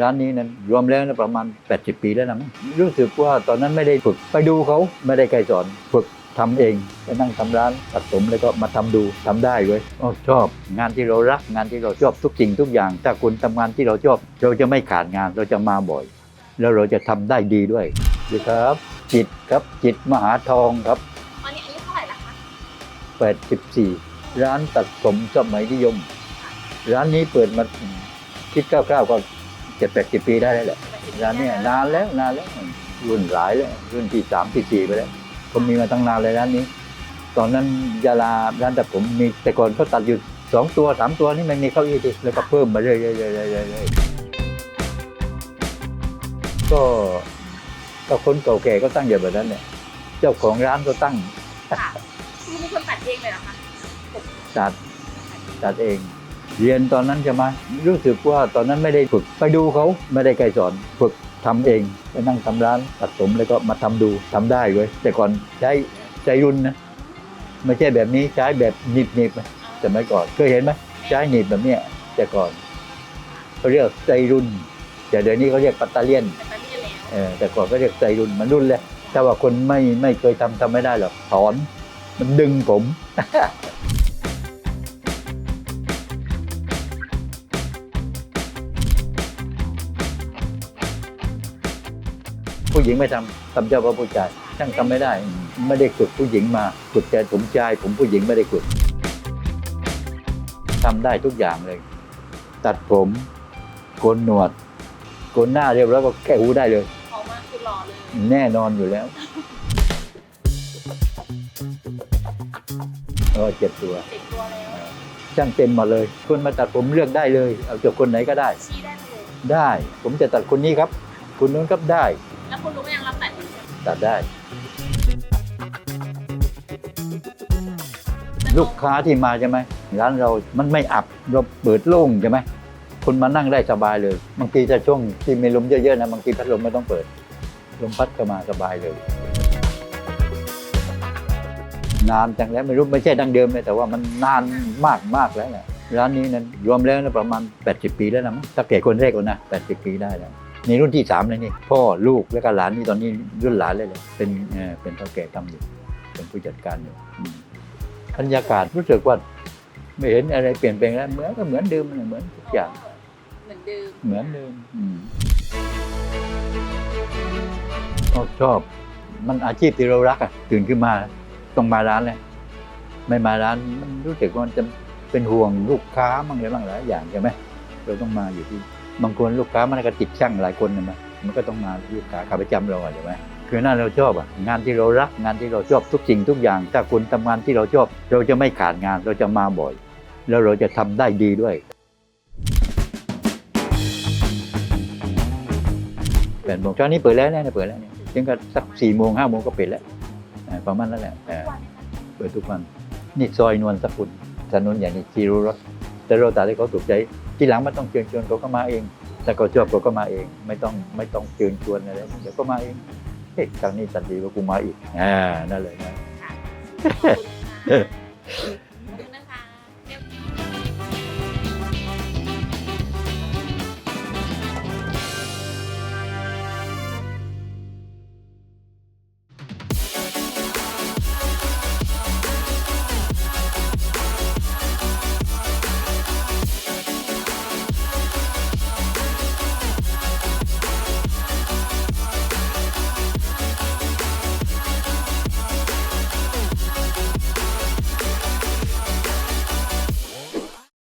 ร้านนี้นั้นรวมแล้วนะประมาณ 80 ปีแล้วนะมั้งรู้สึกว่าตอนนั้นไม่ได้ฝึกไปดูเขาไม่ได้ใครสอนฝึกทำเองไปนั่งทำร้านตัดผมแล้วก็มาทำดูทำได้เว้ยอ้อชอบงานที่เรารักงานที่เราชอบทุกสิ่งทุกอย่าง ถ้าคุณทำงานที่เราชอบ เราจะไม่ขาดงานเราจะมาบ่อย แล้วเราจะทำได้ดีด้วยดีครับ จิตครับจิตมหาทองครับตอนนี้อายุเท่าไหร่ละคะ84ร้านตัดผมสมัยนิยม ร้านนี้เปิดมาคิดคร่าวๆก็ เจ็ดแปดสิบปีได้แล้วแหละร้านเนี้นานแล้วนานแล้วรุ่นหลายแล้วรุ่นที่สามที่สี่ไปแล้วผมมีมาตั้งนานเลยร้านนี้ ตอนนั้นยาลาร้านตัดผมมีแต่ก่อนเขาตัดอยู่สองตัวสามตัวนี่มันมีเก้าอี้ทีแล้วก็เพิ่มมาเรื่อยๆเรื่อยๆเรื่อยๆก็ก็คนเก่าแก่ก็ตั้งอย่างแบบนั้นเนี่ยเจ้าของร้านก็ตั้งค่ะคือเป็นคนตัดเองเลยเหรอคะตัดตัดเอง เรียนตอนนั้นจะมารู้สึกว่าตอนนั้นไม่ได้ฝึกไปดูเขาไม่ได้ใครสอนฝึกทำเองไปนั่งทำร้านตัดผมแล้วก็มาทำดูทำได้เว้ยแต่ก่อนใช้ใจรุ่นนะไม่ใช่แบบนี้ใช้แบบหนีบหนีบๆนะสมัยก่อนเคยเห็นไหมใช้หนีบแบบเนี้ยแต่ก่อนเขาเรียกใจรุ่น แต่เดี๋ยวนี้เขาเรียกปัตตาเลียนแต่ตอนนี้แล้วเออแต่ก่อนก็เรียกใจรุ่นมันรุ่นเลยถ้าว่าคนไม่ไม่เคยทำทำไม่ได้หรอกถอนมันดึงผม ญิงไม่ทำทำเจ้าพระผู้ชายช่างทำไม่ได้ ไม่ได้ฝึกผู้หญิงมาฝึกแต่ผมชายผมผู้หญิงไม่ได้ฝึกทำได้ทุกอย่างเลย ตัดผมโกนหนวดโกนหน้าเรียบร้อยก็แก้หูได้เลยออกมาคือหล่อเลยแน่นอนอยู่แล้วเออเจ็ดตัวติดตัวแล้วช่างเต็มหมาเลย คนมาตัดผมเลือกได้เลย เอาจากคนไหนก็ได้ชี้ได้เลยได้ ผมจะตัดคนนี้ครับ คุณนู้นครับได้ แล้วคุณรู้ยังรับ ตัดได้ ลูกค้าที่มาใช่ไหมร้านเรามันไม่อับเราเปิดโล่งใช่ไหมคนมานั่งได้สบายเลย บางทีถ้าช่วงที่มีลมเยอะๆนะบางทีพัดลมไม่ต้องเปิด ลมพัดก็มาสบายเลยนานจังแล้วไม่รู้ไม่ใช่ดังเดิมเลยแต่ว่ามันนานมากมากแล้วแหละร้านนี้นั้นรวมแล้วนะประมาณ 80 ปีแล้วนะมั้งถ้าแก่คนแรกคนนะ 80 ปีได้แล้ว นี่รุ่นที่สามเลยนี่พ่อลูกแล้วก็หลานนี่ตอนนี้รุ่นหลานเลยเลยเป็นเอ่อเป็นเท่าแก่ทำอยู่เป็นผู้จัดการอยู่อืมบรรยากาศรู้สึกว่าไม่เห็นอะไรเปลี่ยนแปลงแล้วเหมือนก็เหมือนเดิมเหมือนทุกอย่างเหมือนเดิมเหมือนเดิมอืมก็ชอบ มันอาชีพที่เรารักอะตื่นขึ้นมาต้องมาร้านเลยไม่มาร้านมันรู้สึกว่ามันจะเป็นห่วงลูกค้าบ้างอะไรบ้างหลายอย่างใช่ไหมเราต้องมาอยู่ที่ บางคนลูกค้ามันก็ติดช่างหลายคนนะมั้ยมันก็ต้องมาลูกค้าขาประจำเราใช่ไหมคือน่าเราชอบอะงานที่เรารักงานที่เราชอบทุกสิ่งทุกอย่าง ถ้าคุณทำงานที่เราชอบ เราจะไม่ขาดงานเราจะมาบ่อย แล้วเราจะทำได้ดีด้วยแปดโมงเช้านี้เปิดแล้วเนี่ยเปิดแล้วเนี่ยถึงก็สักสี่โมงห้าโมงก็ปิดแล้วอ่าประมาณนั้นแหละอ่เปิดทุกวันนี่ซอยนวลสกุลถนนใหญ่นี่จีรุรสแต่เราตัดให้เขาถูกใจ ทีหลังมันต้องเชิญชวนเขาก็มาเอง แต่ก็ชอบเขาก็มาเอง ไม่ต้องไม่ต้องเชิญชวนอะไรเดี๋ยวก็มาเองเฮ้ยครั้งนี้สันดีว่ากูมาอีกอ่านั่นเลยนะ ค่ะ